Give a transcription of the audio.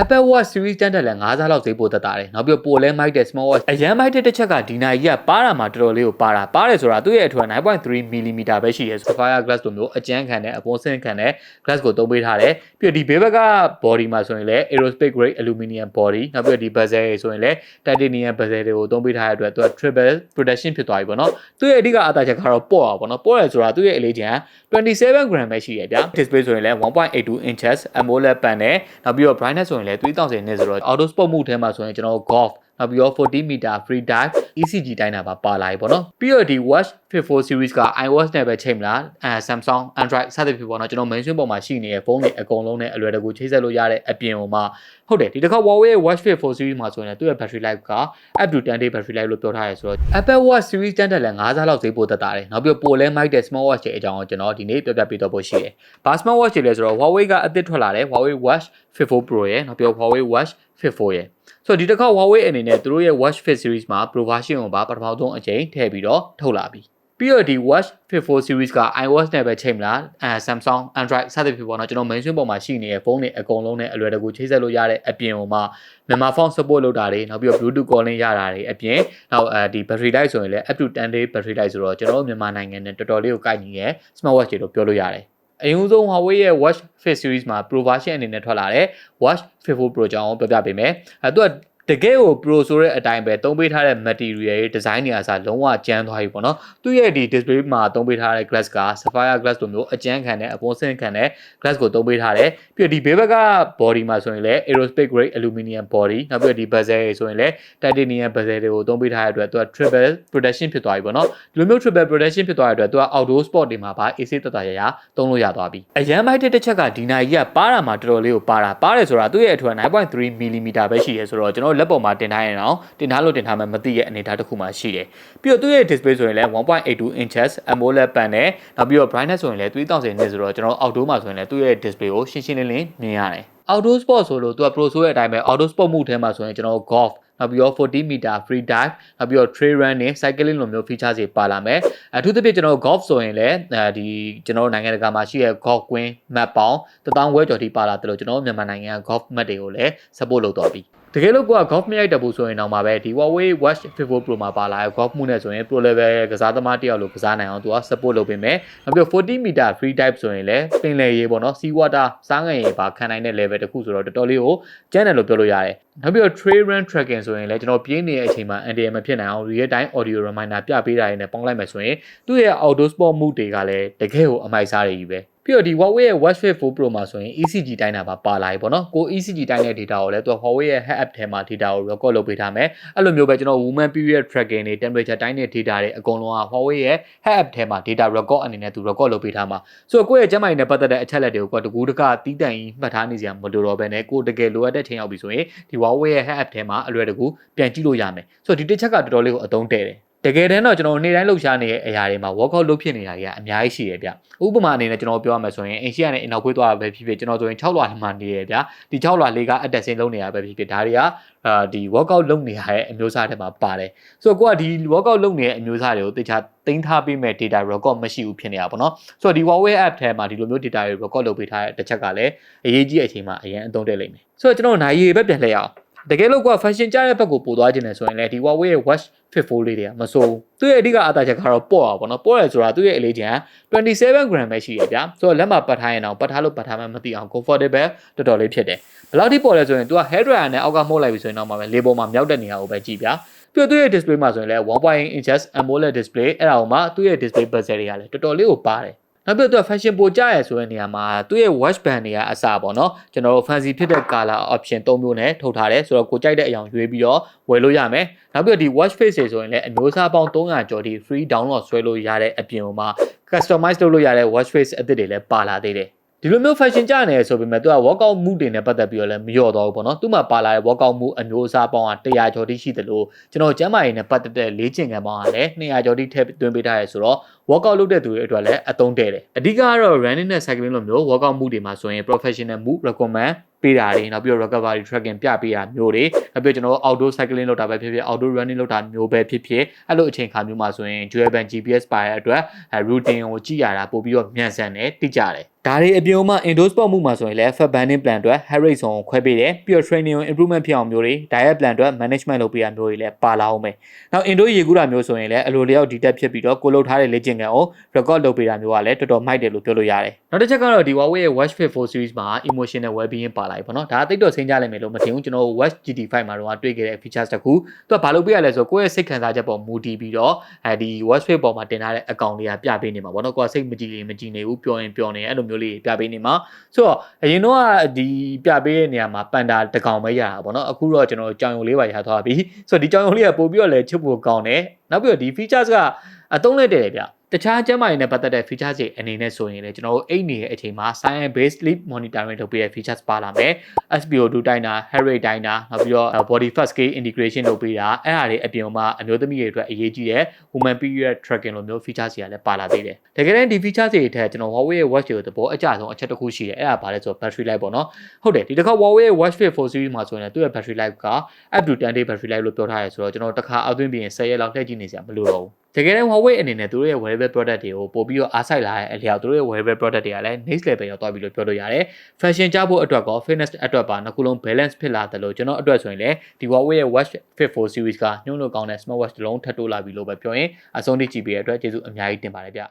Apple Watch Series 10တက်လည်း9စားလောက်ဈေးပိုသက်တာတယ်နောက်ပြီးပိုလဲမိုက်တဲ့ small watch အရန်မိုက်တဲ့တစ်ချက်ကဒီနာကြီးကပါတာမှာတော်တော်လေးကိုပါတာပါတယ်ဆိုတာသူ့ရဲ့အထွတ်9.3 mm ပဲရှိရဲ Sapphire glass လိုမျိုးအကျန်းခံတဲ့အပေါ်ဆင့်ခံတဲ့ glass ကိုသုံးပေးထားတယ်ပြီးတော့ဒီဘေးဘက်က body မှာဆိုရင်လည်း aerospace grade aluminum body နောက်ပြီးတော့ဒီ bezel ဆိုရင်လည်း titanium bezel တွေကိုသုံးပေးထားတဲ့အတွက်သူက triple protection ဖြစ်သွားပြီပေါ့နော်သူ့ရဲ့အဓိကအသားချက်ကတော့ပေါ့อ่ะပေါ့နော်ပေါ့ရဆိုတာသူ့ရဲ့အလေးချိန်27 gram ပဲရှိရဗျာ display ဆိုရင်လည်း1.82 inches AMOLED panel နောက်ပြီးတော့ brightness ဆိုရင်လည်း3000 nits ဆိုတော့ auto sport mode ထဲမှာဆိုရင်ကျွန်တော် golf နောက်ပြီးတော့40 meter free dive ECG တိုင်းတာပါပါလာပြီပေါ့နော်ပြီးတော့ဒီ watch Fit 4 series က iOS နဲ့ပဲချိန်မလားအဲ Samsung Android စသဖြင့်ပေါ့နော်ကျွန်တော် mainstream ပေါ်မှာရှိနေတဲ့ဖုန်းတွေအကုန်လုံးနဲ့အလွယ်တကူချိတ်ဆက်လို့ရတဲ့အပြင်ဟိုမှာဟုတ်တယ်ဒီတစ်ခါ Huawei ရဲ့ watch Fit 4 series မှာဆိုရင်သူ့ရဲ့ battery life က up to 10 day battery life လို့ပြောထားရဲဆိုတော့ Apple Watch series 10တက်လည်း9စားလောက်ဈေးပိုသက်တာတယ်နောက်ပြီးပိုလဲမိုက်တဲ့ small watch ရဲ့အကြောင်းကိုကျွန်တော်ဒီနေ့ပြပြပေးတော့ဖို့ရှိတယ်။ဘာ small watch တွေလဲဆိုတော့ Huawei ကအသစ်ထွက်လာတဲ့ Huawei Watch Fit 4 Pro ရဲ့နောက်ပြီး Huawei Watch Fit 4ရဲ့ ဆိုတော့ဒီတစ်ခါ Huawei အနေနဲ့သူတို့ရဲ့ Watch Fit series မှာ Pro version ကိုပါပထမဆုံးအကြိမ်ထည့်ပြီးတော့ထုတ်လာပြီပြီးတော့ဒီ Watch Fit 4 series က iOS နဲ့ပဲချိန်မလားအဲ Samsung Android စသဖြင့်ပေါ့နော်ကျွန်တော် mainstream ပေါ်မှာရှိနေတဲ့ဖုန်းတွေအကုန်လုံးနဲ့အလွယ်တကူချိတ်ဆက်လို့ရတဲ့အပြင်ဟိုမှာမြန်မာ phone support လုပ်တာတွေနောက်ပြီးတော့ Bluetooth calling ရတာတွေအပြင်နောက်အဲဒီ battery life ဆိုရင်လည်း up to 10 day battery life ဆိုတော့ကျွန်တော်တို့မြန်မာနိုင်ငံနဲ့တော်တော်လေးကိုကိုက်ညီရဲ့ smartwatch တွေလို့ပြောလို့ရတယ် အရင်ဆုံး Huawei ရဲ့ Watch Fit series မှာ Pro version အနေနဲ့ထွက်လာတဲ့ Watch Fit 4 Pro ကြောင်းကိုပြောပြပေးမယ်အဲသူကတ ကယ်ကို pro ဆိုတဲ့အတိုင်းပဲသုံးပေးထားတဲ့ material ရဲ့ design တွေအစားလုံးဝကျန်းသွားပြီပေါ့နော်သူ့ရဲ့ဒီ display မှာသုံးပေးထားတဲ့ glass က sapphire glass လိုမျိုးအကျန်းခံတဲ့အပေါ်ဆင့်ခံတဲ့ glass ကိုသုံးပေးထားတယ်ပြီးတော့ဒီဘေးဘက်က body မှာဆိုရင်လည်း aerospace grade aluminum body နောက်ပြီးတော့ဒီ bezel ဆိုရင်လည်း titanium bezel တွေကိုသုံးပေးထားတဲ့အတွက်သူက triple protection ဖြစ်သွားပြီပေါ့နော်ဒီလိုမျိုး triple protection ဖြစ်သွားတဲ့အတွက်သူက outdoor sport တွေမှာပါ AC တတရရသုံးလို့ရသွားပြီအရန်မိုက်တဲ့တစ်ချက်ကဒီနာကြီးကပါတာမှာတော်တော်လေးကိုပါတာပါတယ်ဆိုတာသူ့ရဲ့အထွတ်9.3 mm ပဲရှိရဲဆိုတော့ကျွန်တော်လက်ပေါ်မှာတင်ထားရင်တော့တင်ထားလို့တင်ထားမှမသိရဲ့အနေအထားတစ်ခုမှရှိတယ်ပြီးတော့သူ့ရဲ့ display ဆိုရင်လည်း1.82 inches AMOLED panel နောက်ပြီးတော့ brightness ဆိုရင်လည်း3000 nits ဆိုတော့ကျွန်တော် outdoor မှာဆိုရင်လည်းသူ့ရဲ့ display ကိုရှင်းရှင်းလင်းလင်းမြင်ရတယ် outdoor sport ဆိုလို့သူက pro ဆိုတဲ့အတိုင်းပဲ outdoor sport mode ထဲမှာဆိုရင်ကျွန်တော် golf နောက်ပြီးတော့ 40 meter free dive နောက်ပြီးတော့ trail running cycling လိုမျိုး feature တွေပါလာမယ်အထူးသဖြင့်ကျွန်တော် golf ဆိုရင်လည်းအဲဒီကျွန်တော်နိုင်ငံတကာမှာရှိတဲ့ golf ကွင်း map ပေါင်း1000ဝဲကျော်ထိပါလာတယ်လို့ကျွန်တော်မြန်မာနိုင်ငံက golf map တွေကိုလည်း support လုပ်တော့ပြီ တကယ်လို့ကိုက golf မရိုက်တတ်ဘူးဆိုရင်တော့မှာပဲဒီ Huawei Watch 54 Pro မှာပါလာတဲ့ golf မှုနဲ့ဆိုရင် pro level ကစားသမားတယောက်လိုကစားနိုင်အောင်သူက support လုပ်ပေးမယ်နောက်ပြီး40 meter free dive ဆိုရင်လည်းပင်လယ်ရေပေါ့နော် sea water စားငယ်ရေပါခံနိုင်တဲ့ level တစ်ခုဆိုတော့တော်တော်လေးကိုကျန်းတယ်လို့ပြောလို့ရတယ်နောက်ပြီးတော့ trail run tracking ဆိုရင်လည်းကျွန်တော်ပြေးနေတဲ့အချိန်မှာ NDM မဖြစ်နိုင်အောင် real time audio reminder ပြပေးတာရင်းနဲ့ပေါင်းလိုက်မယ်ဆိုရင်သူ့ရဲ့ outdoor sport mode တွေကလည်းတကယ်ကိုအမိုက်စားတွေကြီးပဲ ပြီးတော့ဒီ Huawei ရဲ့ Watch Fit 4 Pro မှာဆိုရင် ECG တိုင်းတာပါပါလာပြီပေါ့နော်ကို ECG တိုင်းတဲ့ data ကိုလည်းသူက Huawei ရဲ့ head app ထဲမှာ data ကို record လုပ်ပေးထားမယ်အဲ့လိုမျိုးပဲကျွန်တော် woman period tracking တွေ temperature တိုင်းတဲ့ data တွေအကုန်လုံးက Huawei ရဲ့ head app ထဲမှာ data record အနေနဲ့သူ record လုပ်ပေးထားမှာဆိုတော့ကိုယ့်ရဲ့ကျန်းမာရေးနဲ့ပတ်သက်တဲ့အချက်အလက်တွေကိုကတကူးတကတီးတန့်ကြီးမှတ်ထားနေစရာမလိုတော့ဘဲနဲ့ကိုတကယ်လိုအပ်တဲ့ချိန်ရောက်ပြီဆိုရင်ဒီ Huawei ရဲ့ head app ထဲမှာအလွယ်တကူပြန်ကြည့်လို့ရမယ်ဆိုတော့ဒီတစ်ချက်ကတော်တော်လေးကိုအသုံးတဲ့တယ် တကယ်တမ်းတော့ကျွန်တော်နေ့တိုင်းလှုပ်ရှားနေတဲ့အရာတွေမှာ workout လုပ်ဖြစ်နေတာတွေကအများကြီးရှိရဗျဥပမာအနေနဲ့ကျွန်တော်ပြောရမယ်ဆိုရင်အင်ရှိရနဲ့အနောက်ခွေးသွားတာပဲဖြစ်ဖြစ်ကျွန်တော်ဆိုရင်6လွာမှနေရဗျဒီ6လွာလေးကအတက်ဆင်းလုပ်နေရပဲဖြစ်ဖြစ်ဒါတွေကအာဒီ workout လုပ်နေရတဲ့အမျိုးအစားတွေမှာပါတယ်ဆိုတော့ကိုကဒီ workout လုပ်နေတဲ့အမျိုးအစားတွေကိုတေချာတင်ထားပေးမဲ့ data record မရှိဘူးဖြစ်နေတာပေါ့နော်ဆိုတော့ဒီ Huawei app ထဲမှာဒီလိုမျိုး data တွေ record လုပ်ပေးထားတဲ့တစ်ချက်ကလည်းအရေးကြီးအချိန်မှာအရင်အသုံးတက်လိမ့်မယ်ဆိုတော့ကျွန်တော်နိုင်ရည်ပဲပြန်လှည့်ရအောင် တကယ်လို့က fashion ကြတဲ့ဘက်ကိုပို့သွားခြင်းလဲဆိုရင်လည်းဒီ Huawei ရဲ့ watch Fit 4လေးတွေကမစိုးဘူးသူ့ရဲ့အဓိကအသားချက်ကတော့ပေါ့อ่ะဗောနော်ပေါ့ရဆိုတာသူ့ရဲ့အလေးချိန်27 gram ပဲရှိရဗျာဆိုတော့လက်မှာပတ်ထားရင်တော့ပတ်ထားလို့ပတ်ထားမှမသိအောင် comfortable တော်တော်လေးဖြစ်တယ်ဘယ်လောက်ထိပေါ့လဲဆိုရင် तू က hair dryer နဲ့အောက်ကမှုတ်လိုက်ပြီဆိုရင်တော့မှပဲလေပေါ်မှာမြောက်တဲ့နေရာကိုပဲကြည့်ဗျာပြီးတော့သူ့ရဲ့ display မှာဆိုရင်လည်း1.8 inches AMOLED display အဲ့ဒါကိုမှသူ့ရဲ့ display bezel တွေကလည်းတော်တော်လေးကိုပါတယ် နောက်ပြီးတော့ fashion ပိုကြရဲဆိုတဲ့နေရာမှာသူ့ရဲ့ watch band တွေကအစပေါ့နော်ကျွန်တော်တို့ fancy ဖြစ်တဲ့ color option ၃မျိုးနဲ့ထုတ်ထားတယ်ဆိုတော့ကိုကြိုက်တဲ့အယောင်ရွေးပြီးတော့ဝယ်လို့ရမယ်နောက်ပြီးတော့ဒီ watch face တွေဆိုရင်လည်းအမျိုးအစားပေါင်း300ကျော်ဒီ free download ဆွဲလို့ရတဲ့အပြင်မှာ customize လုပ်လို့ရတဲ့ watch face အသစ်တွေလည်းပါလာသေးတယ် ဒီလိုမျိုး fashion ကြနေဆိုပေမဲ့သူက workout mood တွေနဲ့ပတ်သက်ပြီးတော့လည်းမလျော့တော့ဘူးပေါ့နော်သူ့မှာပါလာတဲ့ workout mood အမျိုးအစားပေါင်းက100ကျော်တိရှိတယ်လို့ကျွန်တော်ကျမ်းမာရေးနဲ့ပတ်သက်တဲ့လေ့ကျင့်ခန်းပေါင်းကလည်း200ကျော်တိထည့်သွင်းပေးထားရဲဆိုတော့ workout လုပ်တဲ့သူတွေအတွက်လည်းအသုံးတဲ့တယ်အဓိကကတော့ running နဲ့ cycling လိုမျိုး workout mood တွေမှာဆိုရင် professional mood recommend ပေးတာတွေနောက်ပြီးတော့ recovery tracking ပြပေးတာမျိုးတွေနောက်ပြီးတော့ကျွန်တော်တို့ outdoor cycling လုပ်တာပဲဖြစ်ဖြစ် outdoor running လုပ်တာမျိုးပဲဖြစ်ဖြစ်အဲ့လိုအချိန်ခါမျိုးမှာဆိုရင် dual band GPS ပါတဲ့အတွက် routine ကိုကြည့်ရတာပို့ပြီးတော့မြန်ဆန်တယ်တိကျတယ် ဒါတွေအပြင်မှာ endorse ပေါက်မှုမှာဆိုရင်လည်း fat burning plan အတွက် heart rate ဆုံးကိုခွဲပေးတယ်ပြီးတော့ training ကို improvement ဖြစ်အောင်မျိုးတွေ diet plan အတွက် management လုပ်ပေးရမျိုးတွေလည်းပါလာအောင်မယ်။နောက် indo ရေကူးတာမျိုးဆိုရင်လည်းအလိုလျောက်ဒီတက်ဖြစ်ပြီးတော့ကိုလုပ်ထားတဲ့လေ့ကျင့်ခန်းကို record လုပ်ပေးတာမျိုးကလည်းတော်တော်မိုက်တယ်လို့ပြောလို့ရတယ်။နောက်တစ်ချက်ကတော့ဒီ Huawei ရဲ့ Watch Fit 4 series မှာ emotional well-being ပါလာပြီပေါ့နော်။ဒါအသိတော့စိမ့်ကြလိမ့်မယ်လို့မထင်ဘူးကျွန်တော် Watch GT5 မှာတော့တွေ့ခဲ့တဲ့ features တစ်ခု။သူကဘာလို့ပြရလဲဆိုတော့ကိုယ့်ရဲ့စိတ်ခံစားချက်ပေါ်မူတည်ပြီးတော့အဲဒီ Watch Fit ပေါ်မှာတင်ထားတဲ့အကောင့်တွေကပြပေးနေမှာပေါ့နော်။ကိုယ်ကစိတ်မကြည်ရင်မကြည်နေဘူးပျော်ရင်ပျော်နေအဲ့လိုမျိုးလေးပြပေးနေမှာ။ဆိုတော့အရင်တော့ဒီပြပေးတဲ့နေရာမှာပန်တာတကောင်ပဲရတာပေါ့နော်။အခုတော့ကျွန်တော်ကြောင်ရုံလေးပါရသွားပြီ။ဆိုတော့ဒီကြောင်ရုံလေးကပို့ပြီးတော့လည်းချစ်ဖို့ကောင်းတယ်။နောက်ပြီးတော့ဒီ features က အသုံးလက်တယ်ဗျ။တခြားကျန်းမာရေးနဲ့ပတ်သက်တဲ့ features တွေအနေနဲ့ဆိုရင်လည်းကျွန်တော်တို့အိတ်နေတဲ့အချိန်မှာ science based sleep monitoring လုပ်ပေးတဲ့ features ပါလာမယ် SPO2 တိုင်းတာ heart rate တိုင်းတာနောက်ပြီးတော့ body fat scale integration လုပ်ပေးတာအဲ့ဒါတွေအပြင်မှာအမျိုးသမီးတွေအတွက်အရေးကြီးတဲ့ woman period tracking လိုမျိုး features တွေကလည်းပါလာသေးတယ်တကယ်တမ်းဒီ features တွေအထက်ကျွန်တော် Huawei ရဲ့ watch တွေကိုသဘောအကျဆုံးအချက်တစ်ခုရှိတယ်အဲ့ဒါဘာလဲဆိုတော့ battery life ပေါ့နော်ဟုတ်တယ်ဒီတစ်ခါ Huawei ရဲ့ watch fit 4 series မှာဆိုရင်သူ့ရဲ့ battery life က up to 10 day battery life လို့ပြောထားရဲဆိုတော့ကျွန်တော်တစ်ခါအောက်သွင်းပြီးရင်10ရက်လောက်ထည့်ကြည့်နေစရာမလိုတော့ဘူး တကယ်တမ်း Huawei အနေနဲ့သူတို့ရဲ့ wearable product တွေကိုပို့ပြီးတော့အားစိုက်လာတဲ့အလျောက်သူတို့ရဲ့ wearable product တွေကလည်း next level ရောက်သွားပြီလို့ပြောလို့ရတယ် fashion ကြဖို့အတွက်ကော fitness အတွက်ပါနှစ်ခုလုံး balance ဖြစ်လာတယ်လို့ကျွန်တော်အတွက်ဆိုရင်လည်းဒီ Huawei ရဲ့ Watch Fit 4 series ကညှို့လို့ကောင်းတဲ့ smartwatch တစ်လုံးထပ်တိုးလာပြီလို့ပဲပြောရင်အဆုံးထိကြည့်ပေးရတဲ့အတွက်ကျေးဇူးအများကြီးတင်ပါတယ်ဗျ